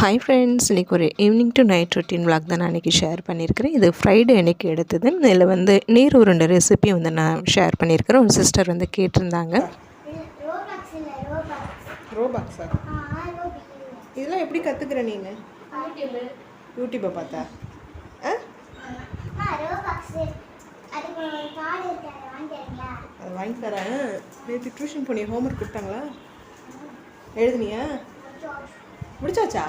Hi friends இன்றைக்கி ஒரு evening to night routine vlog தான் நான் இன்றைக்கி ஷேர் பண்ணியிருக்கிறேன். இது ஃப்ரைடே அன்னைக்கு எடுத்தது. இதில் வந்து நீர் உருண்டை ரெசிபி வந்து நான் ஷேர் பண்ணியிருக்கிறேன். ஒரு சிஸ்டர் வந்து கேட்டிருந்தாங்க. இதெல்லாம் எப்படி கற்றுக்குற நீ யூடியூப்பை பார்த்தா? அதை வாங்கி தரேன். நேற்று டியூஷன் போனியா ஹோம்ஒர்க் கொடுத்தாங்களா? எழுதுனியா? முடிச்சாச்சா?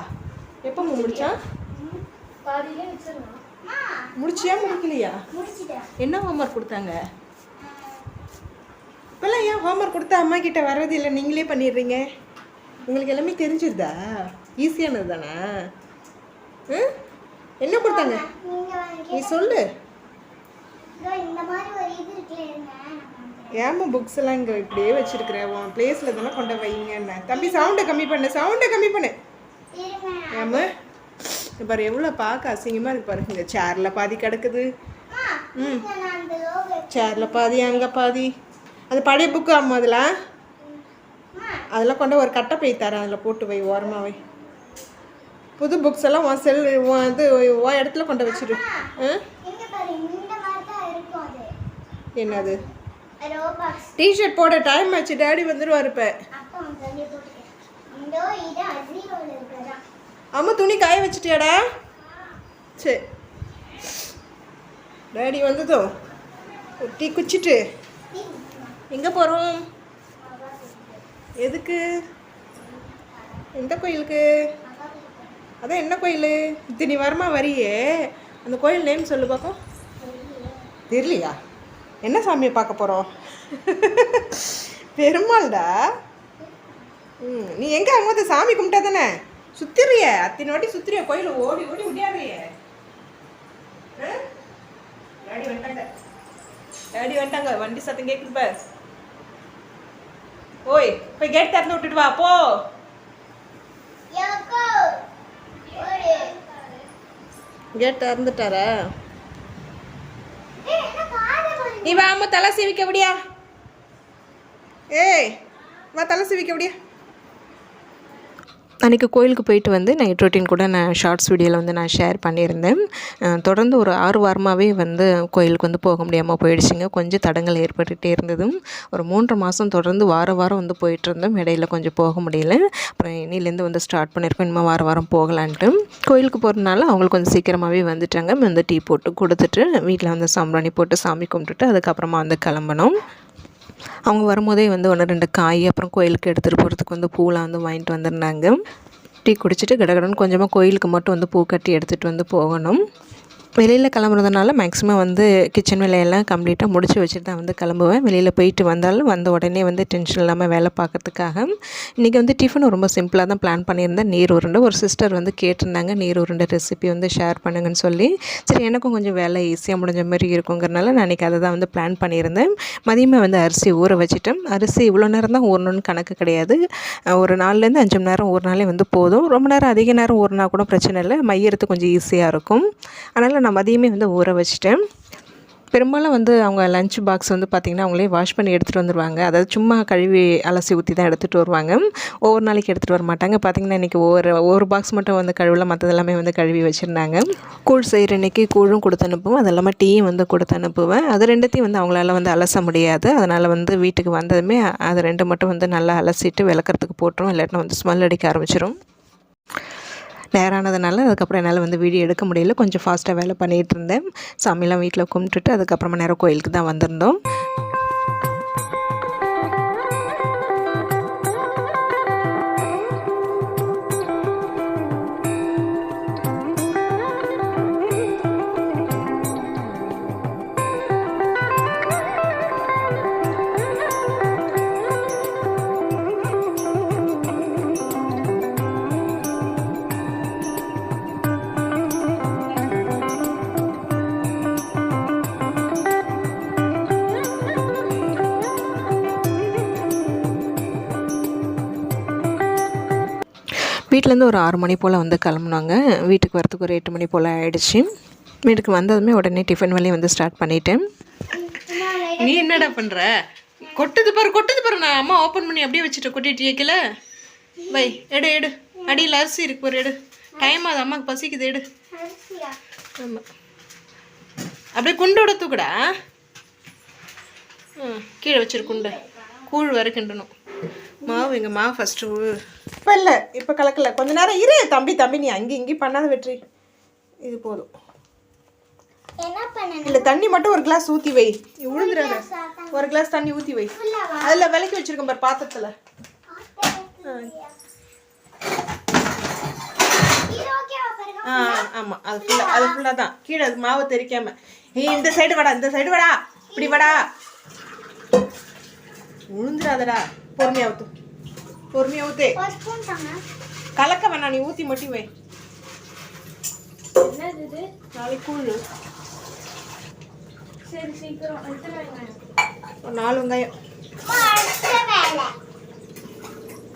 எப்போ முடிச்சா? முடிச்சியா முடிக்கலையா? என்ன ஹோம்ஒர்க் கொடுத்தாங்க? இப்போல்லாம் ஏன் ஹோம்ஒர்க் கொடுத்தா அம்மா கிட்ட வர்றது இல்லை? நீங்களே பண்ணிடுறீங்க. உங்களுக்கு எல்லாமே தெரிஞ்சிருதா? ஈஸியானது தானே? ம்? என்ன கொடுத்தாங்க? நீ சொல்லு. ஏமா புக்ஸ் எல்லாம் இங்கே இப்படியே வச்சிருக்கிறேன் உன் பிளேஸில் தானே கொண்டு வைங்கன்னு தம்பி சவுண்டை கம்மி பண்ணு சவுண்டை கம்மி பண்ணு. நம்ம பாரு எவ்வளோ பார்க்க அசிங்கமாக இருக்கு பாருங்க இங்கே சேரில் பாதி கிடக்குது. ம். சேரில் பாதி அங்கே பாதி. அது பழைய புக்கு அம்மா அதெல்லாம் அதெல்லாம் கொண்டு ஒரு கட்டை போய் தரேன் அதில் போட்டு வை ஓரமாகவே புது புக்ஸ் எல்லாம் உன் செல் உன் இது உன் இடத்துல கொண்டு வச்சிரு. ஆ? என்னது? டிஷர்ட் போட டைம் ஆச்சு. டேடி வந்துடுவார் இப்போ. அம்மா துணி காய வச்சிட்டியாடா? சரி டேடி வந்ததும் ஒரு டீ குச்சிட்டு எங்கே போகிறோம் எதுக்கு? எந்த கோயிலுக்கு? அதான் என்ன கோயில்? இத்தினி நீ வரமா வரியே. அந்த கோயில் நேம் சொல்லு பார்ப்போம் தெரியலையா? என்ன சாமியை பார்க்க போகிறோம் பெருமாள்டா. ம் நீ எங்கே? அங்கே வந்து சாமி கும்பிட்டா தானே? சுத்திடுறிய அத்தனை வாட்டி சுத்திரிய கோயில் ஓடி ஓடி முடியாதைய டாடி வந்துட்டாங்க. டாடி வந்துட்டாங்க. வண்டி சத்தம் கேட்குது பார். ஓய் போய் கேட் திறந்து விட்டுட்டு வா போ. கேட் திறந்துட்டாரா? நீ வா அம்மா தலை சீவிக்க முடியா ஏய் வா தலை சீவிக்க முடியா அன்றைக்கி கோயிலுக்கு போயிட்டு வந்து நைட் ரொட்டீன் கூட நான் ஷார்ட்ஸ் வீடியோவில் வந்து நான் ஷேர் பண்ணியிருந்தேன். தொடர்ந்து ஒரு ஆறு வாரமாகவே வந்து கோயிலுக்கு வந்து போக முடியாமல் போயிடுச்சுங்க. கொஞ்சம் தடங்கள் ஏற்பட்டுகிட்டே இருந்ததும் ஒரு மூன்று மாதம் தொடர்ந்து வார வாரம் வந்து போயிட்டு இருந்தோம். இடையில கொஞ்சம் போக முடியல. அப்புறம் இன்னிலேருந்து வந்து ஸ்டார்ட் பண்ணியிருக்கோம். இனிமேல் வார வாரம் போகலான்ட்டு. கோயிலுக்கு போகிறதுனால அவங்களுக்கு கொஞ்சம் சீக்கிரமாகவே வந்துட்டாங்க. வந்து டீ போட்டு கொடுத்துட்டு வீட்டில் வந்து சாம்பிராணி போட்டு சாமி கும்பிட்டுட்டு அதுக்கப்புறமா வந்து கிளம்பணும் அவங்க வரும்போதே வந்து ஒன்று ரெண்டு காய் அப்புறம் கோயிலுக்கு எடுத்துகிட்டு போகிறதுக்கு வந்து பூலாம் வந்து வாங்கிட்டு வந்திருந்தாங்க டீ குடிச்சிட்டு கடகடன்னு கொஞ்சமாக கோயிலுக்கு மட்டும் வந்து பூ கட்டி எடுத்துகிட்டு வந்து போகணும். வெளியில் கிளம்புறதுனால மேக்ஸிமம் வந்து கிச்சன் வேலையெல்லாம் கம்ப்ளீட்டாக முடிச்சு வச்சுட்டு தான் வந்து கிளம்புவேன். வெளியில் போயிட்டு வந்தாலும் வந்த உடனே வந்து டென்ஷன் இல்லாமல் வேலை பார்க்கறதுக்காக. இன்றைக்கி வந்து டிஃபன் ரொம்ப சிம்பிளாக தான் பிளான் பண்ணியிருந்தேன். நீர் உருண்டை. ஒரு சிஸ்டர் வந்து கேட்டிருந்தாங்க நீர் உருண்டை ரெசிபி வந்து ஷேர் பண்ணுங்கன்னு சொல்லி. சரி எனக்கும் கொஞ்சம் வேலை ஈஸியாக முடிஞ்ச மாதிரி இருக்குங்கிறனால நான் இன்றைக்கி அதை தான் வந்து பிளான் பண்ணியிருந்தேன். மதியமாக வந்து அரிசி ஊற வச்சுட்டேன். அரிசி இவ்வளோ நேரம் தான் ஊறணும்னு கணக்கு கிடையாது. ஒரு நாலுலேருந்து அஞ்சு மணி நேரம் ஊறினாலே வந்து போதும். ரொம்ப நேரம் அதிக நேரம் ஊறினா கூட பிரச்சனை இல்லை. மையறது கொஞ்சம் ஈஸியாக இருக்கும். அதனால் நான் மதியமே வந்து ஊற வச்சுட்டேன். பெரும்பாலும் வந்து அவங்க லஞ்ச் பாக்ஸ் வந்து பார்த்திங்கன்னா அவங்களே வாஷ் பண்ணி எடுத்துகிட்டு வந்துடுவாங்க அதாவது சும்மா கழுவி அலசி ஊற்றி தான் எடுத்துகிட்டு வருவாங்க. ஒவ்வொரு நாளைக்கு எடுத்துகிட்டு வர மாட்டாங்க. பார்த்திங்கன்னா இன்றைக்கி ஒவ்வொரு ஒரு பாக்ஸ் மட்டும் வந்து கழுவல மற்றது எல்லாமே வந்து கழுவி வச்சுருந்தாங்க. கூழ் செய்கிற இன்றைக்கி கூழும் கொடுத்து அனுப்புவேன். அது இல்லாமல் டீயும் வந்து கொடுத்து அனுப்புவேன். அது ரெண்டுத்தையும் வந்து அவங்களால வந்து அலச முடியாது. அதனால் வந்து வீட்டுக்கு வந்ததுமே அது ரெண்டு மட்டும் வந்து நல்லா அலசிட்டு விளக்கறதுக்கு போட்டுரும். இல்லாட்டினா வந்து ஸ்மெல் அடிக்க ஆரம்பிச்சிடும் நேரானதுனால அதுக்கப்புறம் என்னால் வந்து வீடியோ எடுக்க முடியல. கொஞ்சம் ஃபாஸ்ட்டாக வேலை பண்ணிகிட்டு இருந்தேன். சாமியெலாம் வீட்டில் கும்பிட்டுட்டு அதுக்கப்புறமா நேரம் கோயிலுக்கு தான் வந்திருந்தோம். வீட்டிலேருந்து ஒரு ஆறு மணி போல் வந்து கிளம்புனாங்க. வீட்டுக்கு வரத்துக்கு ஒரு எட்டு மணி போல் ஆகிடுச்சு வீட்டுக்கு வந்ததுமே உடனே டிஃபன் வேலையை வந்து ஸ்டார்ட் பண்ணிட்டேன். நீ என்னடா பண்ணுற கொட்டுது பாரு கொட்டுது பாரு. நான் அம்மா ஓப்பன் பண்ணி அப்படியே வச்சுட்டு கொட்டிட்டு வைக்கல வை எடு எடு. அடியில் அரிசி இருக்கு ஒரு எடு. டைம் ஆகுது. அம்மாக்கு பசிக்குது எடு. ஆமாம் அப்படியே குண்டோட தூக்குடா. ம் கீழே வச்சிரு குண்டை. கூழ் வரை கிண்டணும் மாவு எங்கள் மாவு ஃபஸ்ட்டு இப்போ இல்லை இப்போ கலக்கல. கொஞ்ச நேரம் இரு தம்பி தம்பி நீ அங்கே இங்கேயும் பண்ணாத வெற்றி. இது போதும். இல்லை தண்ணி மட்டும் ஒரு கிளாஸ் ஊற்றி வை. உழுந்துடாத. ஒரு கிளாஸ் தண்ணி ஊற்றி வை. அதில் விளக்கி வச்சிருக்கேன் பாரு பாத்திரத்தில். இது ஓகேவா பாருங்க ஆ ஆமாம் அது ஃபுல்லாக அது ஃபுல்லாக தான். கீழே அது மாவு தெரிக்காம. ஏய் இந்த சைடு வாடா இந்த சைடு வாடா. இப்படி வாடா. உழுந்துடாதடா. பொறுமையா ஊத்து பொறுமையா ஊத்து கலக்க வேணாம் நீ ஊற்றி மட்டும் வை நாளைக்கு கூழ் சரி சீக்கிரம் எத்தனை வெங்காயம் ஒரு நாலு வெங்காயம்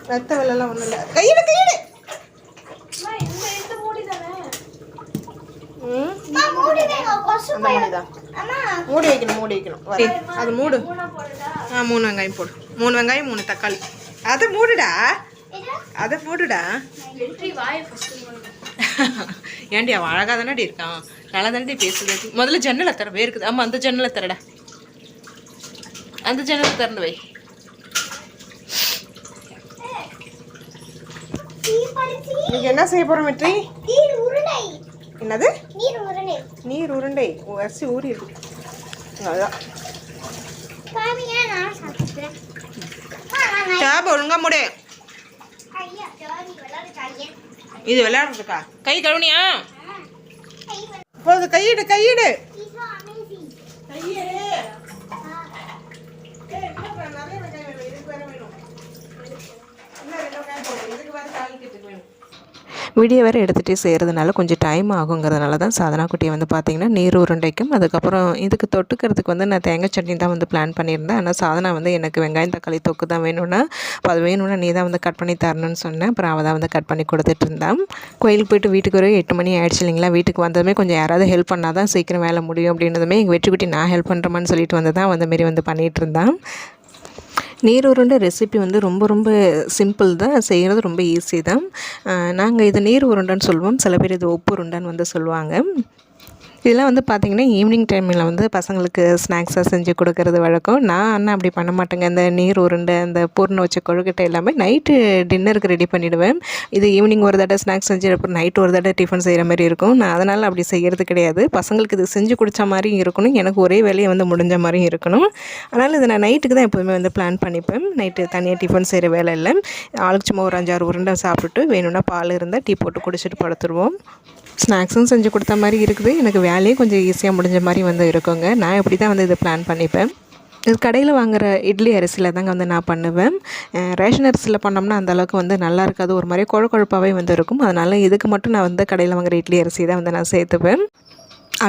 ரத்த வெள்ளெல்லாம் ஒன்றும் இல்லை ம் அம்மா மூடி வைக்கணும் மூடி வைக்கணும். அது மூடு. ஆ மூணு வெங்காயம் போடு. மூணு வெங்காயம் மூணு தக்காளி. அதை மூடுடா. இது அதை ஃபர்ஸ்ட் ஏண்டி அவன் அழகாக தானடி இருக்கான். நல்லா தானடி பேசுது. முதல்ல ஜன்னலை தர வேர்க்குது. ஆமாம் அந்த ஜன்னலை தரடா அந்த ஜன்னலை திறந்து வை. என்ன செய்ய போகிறோம் வெற்றி? என்னது? நீர் உருண்டை. நீர் உருண்டை. ஓ, அரிசி ஊறி இருக்கு நான் டேப் ஒழுங்கா மூடு. இது விளையாடுறதுக்கா? கை கழுவுனியா? போது கையிடு கையிடு. இதுக்கு வேற தாளிக்கிறதுக்கு வேணும். வீடியோ வேறு எடுத்துகிட்டே செய்கிறதுனால கொஞ்சம் டைம் ஆகுங்கிறதுனால தான் சாதனா குட்டியை வந்து பார்த்திங்கன்னா நீர் உருண்டைக்கும் அதுக்கப்புறம் இதுக்கு தொட்டுக்கிறதுக்கு வந்து நான் தேங்காய் சட்னி தான் வந்து பிளான் பண்ணியிருந்தேன். ஆனால் சாதனா வந்து எனக்கு வெங்காயம் தக்காளி தொக்கு தான் வேணும்னா அது வேணும்னா நீ தான் வந்து கட் பண்ணி தரணும்னு சொன்னேன். அப்புறம் அவள் தான் வந்து கட் பண்ணி கொடுத்துட்டு இருந்தான் கோயிலுக்கு போயிட்டு வீட்டுக்கு வர எட்டு மணி ஆயிடுச்சு இல்லைங்களா? வீட்டுக்கு வந்ததுமே கொஞ்சம் யாராவது ஹெல்ப் பண்ணால் தான் சீக்கிரம் வேலை முடியும் அப்படின்றதுமே எங்கள் வெற்றி குட்டி நான் ஹெல்ப் பண்ணுறமான்னு சொல்லிட்டு வந்து தான் அந்த மாரி வந்து பண்ணிகிட்டு இருந்தான் நீர் உருண்டை ரெசிபி வந்து ரொம்ப ரொம்ப சிம்பிள் தான். செய்கிறது ரொம்ப ஈஸி தான். நாங்கள் இது நீர் உருண்டைன்னு சொல்லுவோம் சில பேர் இது உப்பு உருண்டைன்னு வந்து சொல்லுவாங்க. இதெல்லாம் வந்து பார்த்திங்கன்னா ஈவினிங் டைமில் வந்து பசங்களுக்கு ஸ்நாக்ஸாக செஞ்சு கொடுக்கறது வழக்கம். நான் அண்ணன் அப்படி பண்ண மாட்டேங்க. இந்த நீர் உருண்டை அந்த பூர்ணம் வச்ச கொழுக்கட்டை எல்லாமே நைட்டு டின்னருக்கு ரெடி பண்ணிவிடுவேன் இது ஈவினிங் ஒரு தடவை ஸ்நாக்ஸ் செஞ்சு அப்புறம் நைட்டு ஒரு தடவை டிஃபன் செய்கிற மாதிரி இருக்கும். நான் அதனால் அப்படி செய்கிறது கிடையாது. பசங்களுக்கு இது செஞ்சு குடித்த மாதிரியும் இருக்கணும். எனக்கு ஒரே வேலையை வந்து முடிஞ்ச மாதிரியும் இருக்கணும். அதனால் இதை நான் நைட்டுக்கு தான் எப்போதுமே வந்து பிளான் பண்ணிப்பேன். நைட்டு தனியாக டிஃபன் செய்கிற வேலை இல்லை. ஆளுக்கு சும்மா ஒரு அஞ்சாறு உருண்டை சாப்பிட்டுட்டு வேணும்னா பால் இருந்தால் டீ போட்டு குடிச்சிட்டு படுத்துருவோம். ஸ்நாக்ஸும் செஞ்சு கொடுத்த மாதிரி இருக்குது. எனக்கு வேலையும் கொஞ்சம் ஈஸியாக முடிஞ்ச மாதிரி வந்து இருக்குங்க. நான் இப்படி தான் வந்து இதை பிளான் பண்ணிப்பேன். இது கடையில் வாங்குகிற இட்லி அரிசியில் தாங்க வந்து நான் பண்ணுவேன். ரேஷன் அரிசியில் பண்ணோம்னா அந்த அளவுக்கு வந்து நல்லா இருக்காது. ஒரு மாதிரி குழ குழப்பாகவே வந்து இருக்கும். அதனால் இதுக்கு மட்டும் நான் வந்து கடையில் வாங்குகிற இட்லி அரிசி தான் வந்து நான் சேர்த்துப்பேன்.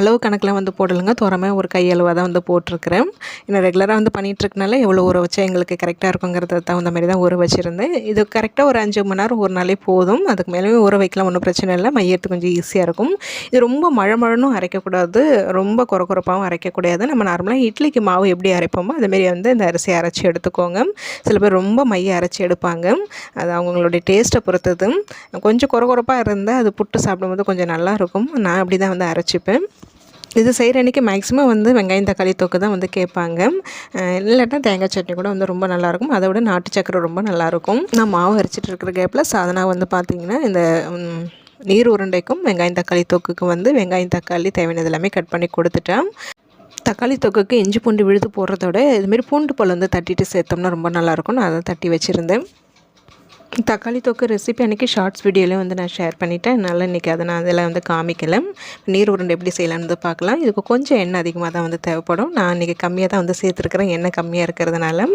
அளவு கணக்கில் வந்து போடலைங்க. தோறமே ஒரு கையளவாக தான் வந்து போட்டிருக்கிறேன். என்ன ரெகுலராக வந்து பண்ணிகிட்ருக்கனால எவ்வளோ ஊற வச்சா எங்களுக்கு கரெக்டாக இருக்குங்கிறத தகுந்த மாதிரி தான் ஊற வச்சுருந்தேன். இது கரெக்டாக ஒரு அஞ்சு மணி நேரம் ஒரு நாளே போதும். அதுக்கு மேலே ஊற வைக்கலாம் ஒன்றும் பிரச்சனை இல்லை. மையத்துக்கு கொஞ்சம் ஈஸியாக இருக்கும். இது ரொம்ப மழை மழைனும் அரைக்கக்கூடாது. ரொம்ப குறக்குறப்பாகவும் அரைக்கக்கூடாது. நம்ம நார்மலாக இட்லிக்கு மாவு எப்படி அரைப்போமோ அதுமாரி வந்து இந்த அரிசி அரைச்சி எடுத்துக்கோங்க. சில பேர் ரொம்ப மைய அரைச்சி எடுப்பாங்க. அது அவங்களுடைய டேஸ்ட்டை பொறுத்தது. கொஞ்சம் குறகுறப்பாக இருந்தால் அது புட்டு சாப்பிடும்போது கொஞ்சம் நல்லாயிருக்கும் நான் அப்படி தான் வந்து அரைச்சிப்பேன். இது செய்கிற அன்றைக்கி மேக்ஸிமம் வந்து வெங்காயம் தக்காளி தொக்கு தான் வந்து கேட்பாங்க. இல்லாட்டா தேங்காய் சட்னி கூட வந்து ரொம்ப நல்லாயிருக்கும். அதை விட நாட்டு சக்கரை ரொம்ப நல்லாயிருக்கும். நான் மாவு அரைச்சிட்டு இருக்கிற கேப்பில் சாதனா வந்து பார்த்திங்கன்னா இந்த நீர் உருண்டைக்கும் வெங்காயம் தக்காளி தொக்குக்கு வந்து வெங்காயம் தக்காளி தேவையானது எல்லாமே கட் பண்ணி கொடுத்துட்டேன். தக்காளி தொக்குக்கு இஞ்சி பூண்டு விழுது போடுறதோட இதுமாரி பூண்டு பல் வந்து தட்டிட்டு சேர்த்தோம்னா ரொம்ப நல்லாயிருக்கும். நான் அதை தட்டி வச்சுருந்தேன். தக்காளி தொக்கு ரெசிபி அன்றைக்கி ஷார்ட்ஸ் வீடியோலையும் வந்து நான் ஷேர் பண்ணிட்டேன். நல்லா இன்றைக்கி அதை நான் அதில் வந்து காமிக்கலை. நீர் உருண்டை எப்படி செய்யலாம்னு வந்து பார்க்கலாம். இதுக்கு கொஞ்சம் எண்ணெய் அதிகமாக தான் வந்து தேவைப்படும். நான் இன்றைக்கி கம்மியாக தான் வந்து சேர்த்துருக்குறேன். எண்ணெய் கம்மியாக இருக்கிறதுனால.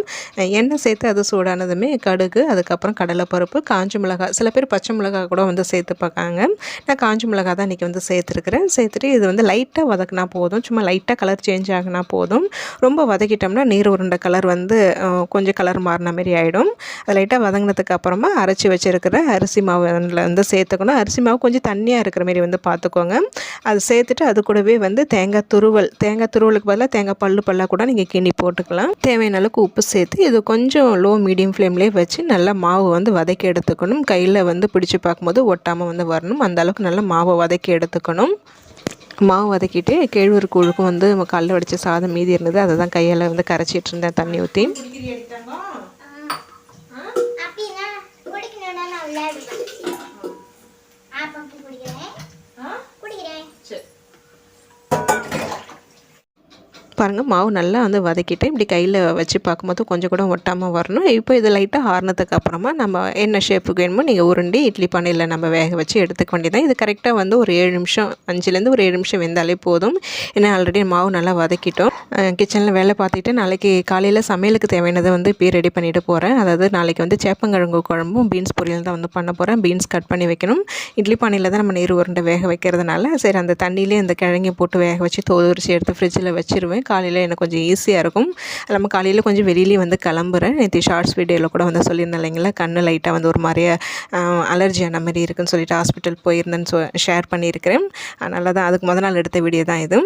எண்ணெய் சேர்த்து அது சூடானதுமே கடுகு அதுக்கப்புறம் கடலைப்பருப்பு காஞ்சி மிளகா சில பேர் பச்சை மிளகா கூட வந்து சேர்த்து பார்க்காங்க. நான் காஞ்சி மிளகா தான் இன்றைக்கி வந்து சேர்த்துருக்குறேன். சேர்த்துட்டு இது வந்து லைட்டாக வதக்கினா போதும். சும்மா லைட்டாக கலர் சேஞ்ச் ஆகினா போதும். ரொம்ப வதக்கிட்டோம்னா நீர் உருண்டை கலர் வந்து கொஞ்சம் கலர் மாறின மாதிரி ஆகிடும் அது லைட்டாக வதங்கினதுக்கு அப்புறமா அரைச்சி வச்சுருக்கிற அரிசி மாவு அதில் வந்து சேர்த்துக்கணும். அரிசி மாவு கொஞ்சம் தண்ணியாக இருக்கிற மாரி வந்து பார்த்துக்கோங்க அது சேர்த்துட்டு அது கூடவே வந்து தேங்காய் துருவல். தேங்காய் துருவலுக்கு பதிலாக தேங்காய் பல்லு பல்லாக கூட நீங்கள் கிண்டி போட்டுக்கலாம். தேவையான அளவுக்கு உப்பு சேர்த்து இது கொஞ்சம் லோ மீடியம் ஃப்ளேம்லேயே வச்சு நல்லா மாவு வந்து வதக்கி எடுத்துக்கணும். கையில் வந்து பிடிச்சி பார்க்கும்போது ஒட்டாமல் வந்து வரணும். அந்த அளவுக்கு நல்லா மாவை வதக்கி எடுத்துக்கணும். மாவு வதக்கிட்டு கேழ்வரகு கூழுக்கும் வந்து கல்ல வடித்த சாதம் மீதி இருந்தது. அதை தான் கையால் வந்து கரைச்சிட்டு இருந்தேன் தண்ணி ஊற்றி பாருங்கள் மாவு நல்லா வந்து வதக்கிட்டு இப்படி கையில் வச்சு பார்க்கும்போது கொஞ்சம் கூட ஒட்டாமல் வரணும். இப்போ இது லைட்டாக ஆறுனதுக்கு அப்புறமா நம்ம என்ன ஷேப்புக்கு வேணுமோ நீங்கள் உருண்டி இட்லி பானையில் நம்ம வேக வச்சு எடுத்துக்க வேண்டியதான் இது கரெக்டாக வந்து ஒரு ஏழு நிமிஷம் அஞ்சுலேருந்து ஒரு ஏழு நிமிஷம் வெந்தாலே போதும். ஏன்னா ஆல்ரெடி மாவு நல்லா வதக்கிட்டோம். கிச்சனில் வேலை பார்த்துட்டு நாளைக்கு காலையில் சமையலுக்கு தேவையானதை வந்து இப்போ ரெடி பண்ணிட்டு போகிறேன் அதாவது நாளைக்கு வந்து சேப்பங்கிழங்கு குழம்பும் பீன்ஸ் பொரியல் தான் வந்து பண்ண போகிறேன் பீன்ஸ் கட் பண்ணி வைக்கணும். இட்லி பானையில் தான் நம்ம நீர் உருண்டை வேக வைக்கிறதுனால சரி அந்த தண்ணியிலே அந்த கிழங்கை போட்டு வேக வச்சு தோதுரிச்சு எடுத்து ஃப்ரிட்ஜில் வச்சிருவேன். காலையில் எனக்கு கொஞ்சம் ஈஸியாக இருக்கும். அது நம்ம காலையில் கொஞ்சம் வெளியிலேயே வந்து கிளம்புறேன். நேற்று ஷார்ட்ஸ் வீடியோவில் கூட வந்து சொல்லியிருந்தேன் இல்லைங்களா? கண்ணு லைட்டாக வந்து ஒரு மாதிரியே அலர்ஜி மாதிரி இருக்குன்னு சொல்லிட்டு ஹாஸ்பிட்டல் போயிருந்தேன்னு சொ ஷேர் பண்ணியிருக்கிறேன். அதனால தான் அதுக்கு முதல் நாள் எடுத்த வீடியோ தான் இது.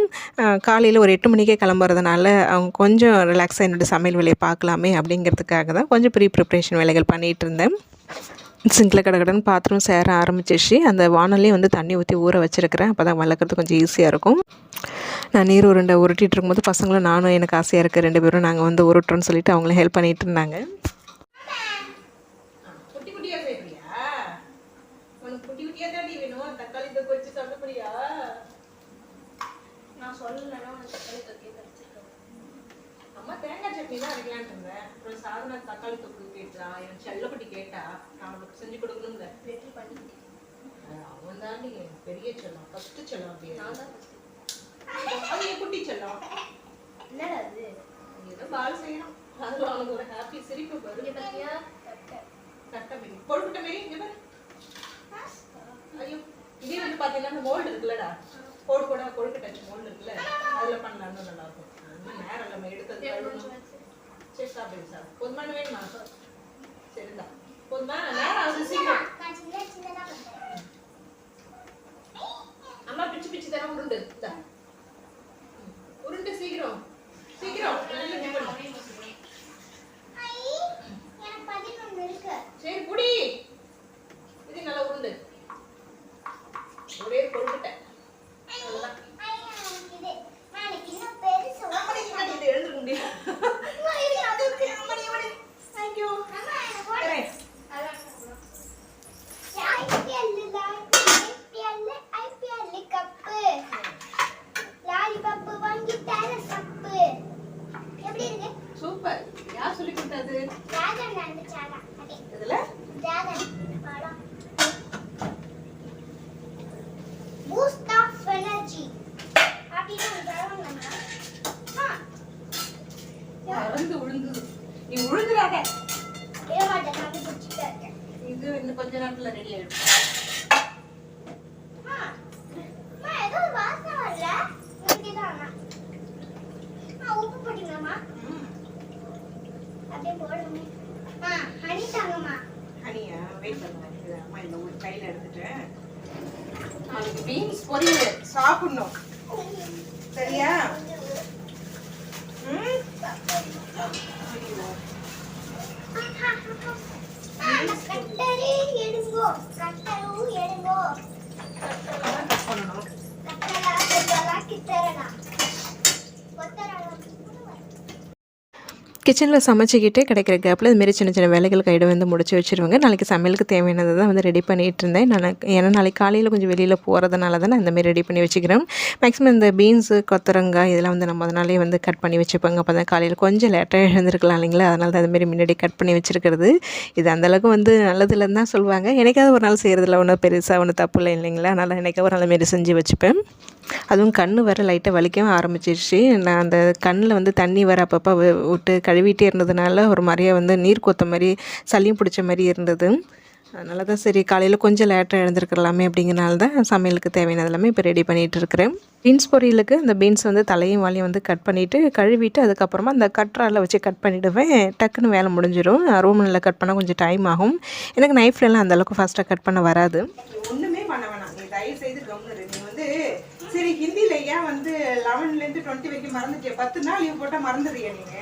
காலையில் ஒரு எட்டு மணிக்கே கிளம்புறது இருக்கிறதுனால அவங்க கொஞ்சம் ரிலாக்ஸாக என்னோட சமையல் வேலையை பார்க்கலாமே அப்படிங்கிறதுக்காக தான் கொஞ்சம் ப்ரீ ப்ரிப்ரேஷன் வேலைகள் பண்ணிகிட்டு இருந்தேன். சிங்கில் கடகடன்னு பாத்திரம் சேர ஆரம்பிச்சிச்சு அந்த வானல்லே வந்து தண்ணி ஊற்றி ஊற வச்சுருக்கிறேன். அப்போ தான் வளர்க்குறது கொஞ்சம் ஈஸியாக இருக்கும். நான் நீர் உருண்டை உருட்டிகிட்டு இருக்கும்போது பசங்களும் நானும் எனக்கு ஆசையாக இருக்குது ரெண்டு பேரும் நாங்கள் வந்து உருட்டுறோன்னு சொல்லிட்டு அவங்களும் ஹெல்ப் பண்ணிகிட்டு இருந்தாங்க. தக்காளி தொக்கு வச்சு நான் சொல்லலைன்னா உனக்கு தக்காளி தொக்கி வச்சிருக்கேன் அம்மா தேங்காய் சட்னி தான் அரைக்கலான்னு இருந்தேன். அப்புறம் சாதனா தக்காளி தொக்கு கேட்டா என் செல்லக்குட்டி கேட்டா நான் அவனுக்கு செஞ்சு கொடுக்கணும்ல. அவன் தான் பெரிய செல்லம் ஃபர்ஸ்ட் செல்லம் அப்படியே அது என் குட்டி செல்லம். என்னடா அது நீ ஏதோ பால் செய்யணும். அதுல அவனுக்கு ஒரு ஹாப்பி சிரிப்பு வரும். பாத்தியா? கட்ட மாரி கொழுக்கட்டை மாரி இங்க பாரு. ஐயோ இதே வந்து பாத்தீங்கன்னா மோல்டு இருக்குல்லடா. கோடு கூட கொழுக்கட்டை மோல்டு இருக்குல்ல. அதுல பண்ணலாம்னு நல்லா இருக்கும். நேரம் நம்ம எடுத்தது கழுவணும் சரி சாப்பிடு சார் போதுமான வேணுமா? சரிதா போதுமா நேரம் ஆகுது சீக்கிரம் நான் சின்ன சின்னதா பண்றேன் அம்மா பிச்சு பிச்சு தர உருண்டு. இந்தா. ம். உருண்டு சீக்கிரம். சீக்கிரம் நல்லா இப்படி பண்ணு. ஐ எனக்கு பதினொன்று இருக்கு சரி புடி இது நல்லா உருண்டு ஒரே கொழுக்கட்டை அவ்வளவுதான். ஐ எனக்கு இது நாளைக்கு இன்னும் பெருசு அம்மாடி, இம்மாடி, இதை எழுந்திருக்க முடியாது. அம்மா, இது அது இருக்கு. அம்மாடி, அம்மாடி. Thank you. அம்மா, எனக்கு போடு. தரேன். அதான் சாப்பிடணும். IPL இல்ல, IPL, IPL கப்பு. லாலிபப்பு வாங்கி தர கப்பு. எப்படி இருக்கு? சூப்பர் யார் சொல்லி கொடுத்தது டிராகன் நடந்துச்சாடா. அடே, இதுல டிராகன் படம். Boost of energy. அப்படின்னா ஒரு படம் தானா? ஆ, மறந்து உழுந்தது நீ உழுதுறாத விட மாட்டேன், நான் பிடிச்சிட்டு இருக்கேன். இது இன்னும் கொஞ்ச நேரத்துல ரெடி ஆயிடும் அம்மா, அம்மா, ஏதோ ஒரு வாசனை வரல. இங்கதான் அம்மா. அம்மா, உப்பு போட்டீங்களாம்மா? அப்படியே போடுங்க. அம்மா, honey தாங்கம்மா. ஹனியா வெயிட் பண்ணுங்க இது அம்மா இந்த ஒரு கையில எடுத்துட்டேன் நாளைக்கு பீன்ஸ் பொரியல் சாப்பிடணும் சரியா ம் ஐயோ. அம்மா, அந்த கட்டரி எடுங்கோ. கட்டரும் எடுங்கோ. அதான் cut பண்ணணும் கட்டரா, கொத்தரா, கித்தரனா. கொத்தரா, கொத்தரா. கிச்சனில் சமைச்சிக்கிட்டே கிடைக்கிற கேப்பில் இதுமாரி சின்ன சின்ன வேலைகள் கைடு வந்து முடிச்சு வச்சுருவாங்க. நாளைக்கு சமையலுக்கு தேவையானதை தான் வந்து ரெடி பண்ணிகிட்டு இருந்தேன். நான் ஏன்னா நாளைக்கு காலையில் கொஞ்சம் வெளியில் போகிறதுனால தான் நான் இந்தமாரி ரெடி பண்ணி வச்சுக்கிறேன். மேக்ஸிமம் இந்த பீன்ஸு கொத்தரங்காய் இதெல்லாம் வந்து நம்ம அதனாலே வந்து கட் பண்ணி வச்சுப்பாங்க. அப்போ தான் காலையில் கொஞ்சம் லேட்டாக எழுந்திருக்கலாம் இல்லைங்களா? அதனால தான் அதுமாரி முன்னாடி கட் பண்ணி வச்சுருக்கிறது. இது அந்தளவுக்கு வந்து நல்லதில்லைன்னு தான் சொல்லுவாங்க எனக்காவது ஒரு நாள் செய்கிறதுல ஒன்றும் பெருசாக ஒன்றும் தப்பு இல்லை இல்லைங்களா? அதனால் எனக்காக ஒரு நாள் மாரி செஞ்சு வச்சுப்பேன். அதுவும் கண் வர லைட்டாக வலிக்கவும் ஆரம்பிச்சிருச்சு. நான் அந்த கண்ணில் வந்து தண்ணி வர அப்பப்போ விட்டு கழுவிட்டே இருந்ததுனால ஒரு மாதிரியாக வந்து நீர் கொத்த மாதிரி சளியும் பிடிச்ச மாதிரி இருந்தது. அதனால தான் சரி காலையில் கொஞ்சம் லேட்டாக எழுந்திருக்கலாமே அப்படிங்கிறனால தான் சமையலுக்கு தேவையானது எல்லாமே இப்போ ரெடி பண்ணிகிட்டு இருக்கிறேன். பீன்ஸ் பொரியலுக்கு அந்த பீன்ஸ் வந்து தலையும் வாலையும் வந்து கட் பண்ணிவிட்டு கழுவிட்டு அதுக்கப்புறமா அந்த கட்ரால வச்சு கட் பண்ணிவிடுவேன் டக்குன்னு வேலை முடிஞ்சிடும் ரூமில் கட் பண்ணால் கொஞ்சம் டைம் ஆகும். எனக்கு நைஃப்லலாம் அந்தளவுக்கு ஃபாஸ்ட்டாக கட் பண்ண வராது. ஒன்றுமே பண்ண வேணாம். தயவு செய்து சரி ஹிந்தில ஏன் வந்து லெவன்ல இருந்து டுவெண்ட்டி வரைக்கும் மறந்துட்டிய பத்து நாள் லீவ் போட்டா மறந்துடுறியா நீங்க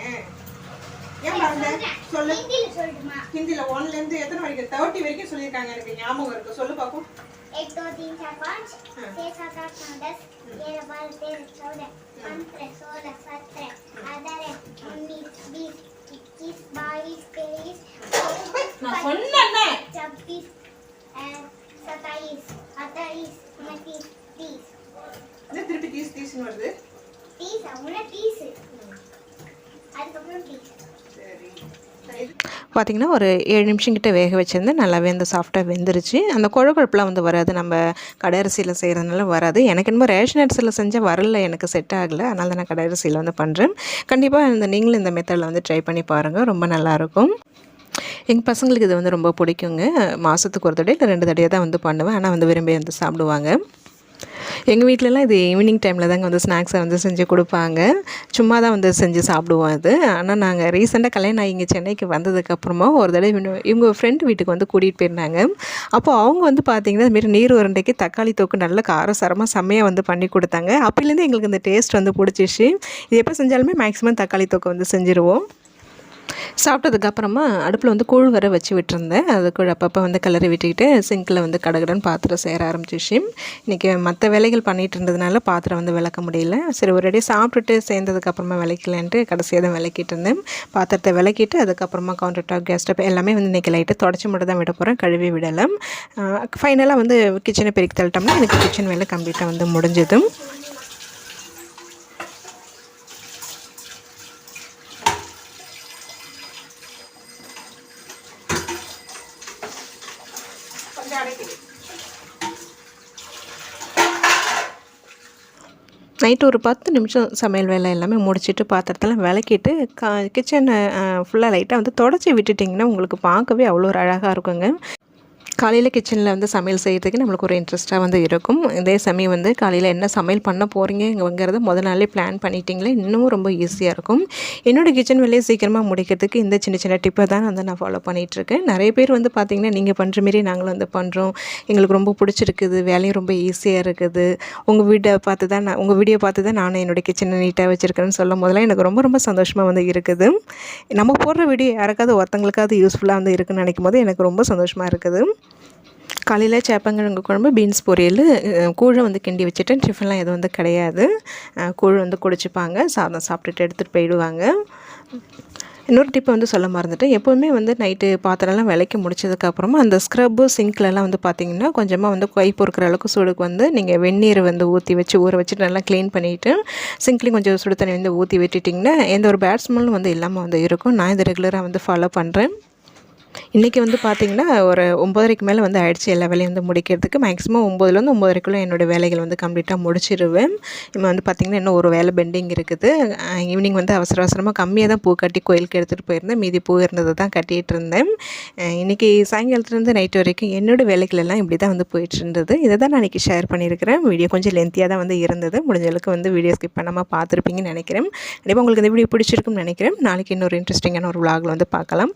ஏன் மறந்த சொல்லு ஹிந்தியில சொல்லட்டுமா ஹிந்தில ஒன்ல இருந்து எத்தனை வரைக்கும் தேர்ட்டி வரைக்கும் சொல்லியிருக்காங்க எனக்கு ஞாபகம் இருக்கு சொல்லு பாப்போம் एक दो तीन चार पाँच छः सात आठ नौ दस ग्यारह बारह तेरह चौदह पंद्रह सोलह सत्रह अठारह उन्नीस बीस इक्कीस बाईस तेईस चौबीस छब्बीस सत्ताईस अट्ठाईस उनतीस तीस இது திருப்பி டீஸ் டீஸ்னு வருது. டீஸ் அவங்கள டீஸ் அதுக்கப்புறம் பார்த்திங்கன்னா ஒரு ஏழு நிமிஷம் கிட்டே வேக வச்சிருந்தேன் நல்லாவே அந்த சாஃப்டாக வெந்துருச்சு. அந்த குழப்பெல்லாம் வந்து வராது. நம்ம கடையரிசியில் செய்கிறதுனால வராது. எனக்கு என்னமோ ரேஷன் அரிசியில் செஞ்சால் வரல. எனக்கு செட் ஆகலை. அதனால நான் கடையரிசியில் வந்து பண்ணுறேன் கண்டிப்பாக இந்த நீங்களும் இந்த மெத்தடில் வந்து ட்ரை பண்ணி பாருங்கள் ரொம்ப நல்லாயிருக்கும் எங்கள் பசங்களுக்கு இது வந்து ரொம்ப பிடிக்குங்க. மாதத்துக்கு ஒரு தடவை இல்லை ரெண்டு தடையாக தான் வந்து பண்ணுவேன். ஆனால் வந்து விரும்பி வந்து சாப்பிடுவாங்க. எங்கள் வீட்டிலலாம் இது ஈவினிங் டைமில் தாங்க வந்து ஸ்நாக்ஸை வந்து செஞ்சு கொடுப்பாங்க. சும்மா தான் வந்து செஞ்சு சாப்பிடுவோம் அது. ஆனால் நாங்கள் ரீசெண்டாக கல்யாணம் ஆகி இங்கே சென்னைக்கு வந்ததுக்கப்புறமா ஒரு தடவை இவங்க ஃப்ரெண்டு வீட்டுக்கு வந்து கூட்டிகிட்டு போயிருந்தாங்க. அப்போ அவங்க வந்து பார்த்திங்கன்னா இதுமாரி நீர் உருண்டைக்கு தக்காளி தொக்கு நல்ல காரசாரமாக செம்மையாக வந்து பண்ணி கொடுத்தாங்க. அப்போலேருந்து எங்களுக்கு இந்த டேஸ்ட் வந்து பிடிச்சிச்சு. இது எப்போ செஞ்சாலுமே மேக்ஸிமம் தக்காளி தொக்கு வந்து செஞ்சுருவோம். சாப்பிட்டதுக்கப்புறமா அடுப்பில் வந்து கூழ் வர வச்சு விட்டுருந்தேன். அது கூழ் அப்பப்போ வந்து கிளறி விட்டுக்கிட்டு சிங்கில் வந்து கடகடன் பாத்திரம் சேர ஆரம்பிச்சிச்சு இன்றைக்கி மற்ற வேலைகள் பண்ணிகிட்டு இருந்ததுனால பாத்திரம் வந்து விளக்க முடியல. சரி ஒரு அடி சாப்பிட்டுட்டு சேர்ந்ததுக்கப்புறமா விளக்கலான்ட்டு கடைசியாக தான் விளக்கிட்டு இருந்தேன். பாத்திரத்தை விளக்கிட்டு அதுக்கப்புறமா கவுண்டர் டாப் கேஸ் டாப் எல்லாமே வந்து இன்றைக்கி லைட்டு தொடச்சி மட்டும் தான் விட போகிறேன் கழுவி விடலாம். ஃபைனலாக வந்து கிச்சனை பெருக்கி தள்ளிட்டோம்னா எனக்கு கிச்சன் வேலை கம்ப்ளீட்டாக வந்து முடிஞ்சதும். கொஞ்சம் நைட்டு ஒரு பத்து நிமிஷம் சமையல் வேலை எல்லாமே முடிச்சுட்டு பாத்திரத்தெல்லாம் விளக்கிட்டு கா கிச்சனை ஃபுல்லாக லைட்டாக வந்து தொடச்சி விட்டுட்டிங்கன்னா உங்களுக்கு பார்க்கவே அவ்வளோ ஒரு அழகாக இருக்குங்க. காலையில் கிச்சனில் வந்து சமையல் செய்கிறதுக்கு நம்மளுக்கு ஒரு இன்ட்ரெஸ்ட்டாக வந்து இருக்கும். இதே சமயம் வந்து காலையில் என்ன சமையல் பண்ண போகிறீங்கிறத முத நாளே பிளான் பண்ணிட்டீங்களே? இன்னமும் ரொம்ப ஈஸியாக இருக்கும். என்னோடய கிச்சன் வேலையை சீக்கிரமாக முடிக்கிறதுக்கு இந்த சின்ன சின்ன டிப்பை தான் வந்து நான் ஃபாலோ பண்ணிகிட்ருக்கேன் நிறைய பேர் வந்து பார்த்திங்கன்னா நீங்கள் பண்ணுற மாரி நாங்களும் வந்து பண்ணுறோம் எங்களுக்கு ரொம்ப பிடிச்சிருக்குது. வேலையும் ரொம்ப ஈஸியாக இருக்குது. உங்கள் வீட்டை பார்த்து தான் நான் உங்கள் வீடியோ பார்த்து தான் நானும் என்னோடய கிச்சனை நீட்டாக வச்சுருக்கேன்னு சொல்லும் போதெல்லாம் எனக்கு ரொம்ப ரொம்ப சந்தோஷமாக வந்து இருக்குது. நம்ம போடுற வீடியோ யாருக்காவது ஒருத்தங்களுக்காவது யூஸ்ஃபுல்லாக வந்து இருக்குன்னு நினைக்கும் போது எனக்கு ரொம்ப சந்தோஷமாக இருக்குது. காலையில் சேப்பங்கிழங்கு குழம்பு பீன்ஸ் பொரியல் கூழை வந்து கிண்டி வச்சுட்டேன். டிஃபன்லாம் எதுவும் வந்து கிடையாது. கூழ் வந்து குடிச்சுப்பாங்க. சாதம் சாப்பிட்டுட்டு எடுத்துகிட்டு போயிடுவாங்க. இன்னொரு டிப்பை வந்து சொல்ல மறந்துட்டேன். எப்போவுமே வந்து நைட்டு பாத்திரம்லாம் விளக்கி முடிச்சதுக்கப்புறமா அந்த ஸ்க்ரப்பு சிங்க்லலாம் வந்து பார்த்திங்கன்னா கொஞ்சமாக வந்து கை பொறுக்கிற அளவுக்கு சூடுக்கு வந்து நீங்கள் வெந்நீர் வந்து ஊற்றி வச்சு ஊற வச்சுட்டு நல்லா க்ளீன் பண்ணிவிட்டு சிங்க்லேயும் கொஞ்சம் சுடு தண்ணி வந்து ஊற்றி விட்டுட்டிங்கன்னா எந்த ஒரு பேட்ஸ்மெல்லும் வந்து இல்லாமல் வந்து இருக்கும். நான் இதை ரெகுலராக வந்து ஃபாலோ பண்ணுறேன் இன்றைக்கி வந்து பார்த்திங்கன்னா ஒரு ஒம்பதரைக்கு மேலே வந்து ஆயிடுச்சு எல்லா வேலையும் வந்து முடிக்கிறதுக்கு. மேக்ஸிமம் ஒம்பதுலேருந்து ஒம்பதரைக்குள்ளே என்னோடய வேலைகள் வந்து கம்ப்ளீட்டாக முடிச்சிருவேன். இப்போ வந்து பார்த்திங்கன்னா இன்னும் ஒரு வேலை பெண்டிங் இருக்குது. ஈவினிங் வந்து அவசர அவசரமாக கம்மியாக தான் பூ கட்டி கோயிலுக்கு எடுத்துகிட்டு போயிருந்தேன். மீதி பூ இருந்தது தான் கட்டிகிட்டு இருந்தேன். இன்றைக்கி சாயங்காலத்துலேருந்து நைட் வரைக்கும் என்னோடய வேலைகள் எல்லாம் இப்படி தான் வந்து போயிட்டு இருந்தது. இதை தான் நான் இன்றைக்கி ஷேர் பண்ணியிருக்கிறேன். வீடியோ கொஞ்சம் லென்த்தியாக தான் வந்து இருந்தது. முடிஞ்சளவுக்கு வந்து வீடியோ ஸ்கிப் பண்ணாமல் பார்த்துருப்பீங்கன்னு நினைக்கிறேன். கண்டிப்பாக உங்களுக்கு இந்த வீடியோ பிடிச்சிருக்குன்னு நினைக்கிறேன். நாளைக்கு இன்னொரு இன்ட்ரெஸ்டிங்கான ஒரு விளாகில் வந்து பார்க்கலாம்.